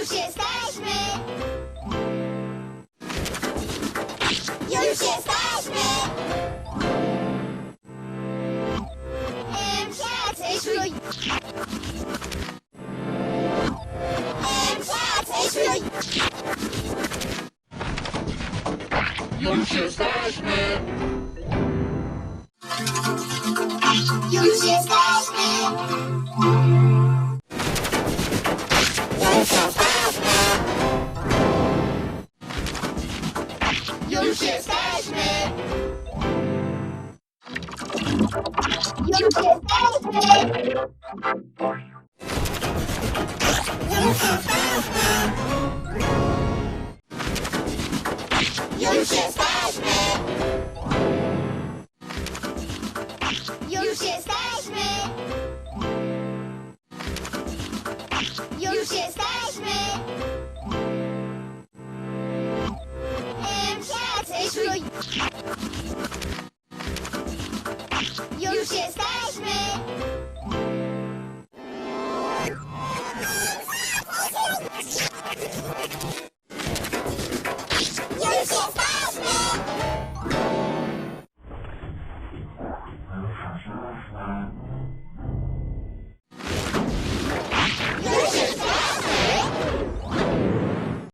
Już jesteśmy! Już jesteśmy! Em, jesteśmy! Em, jesteśmy! Już jesteśmy! Już jesteśmy! Już jesteśmy! Już jesteśmy! Już jesteśmy! Już Już jesteśmy! Już jesteśmy!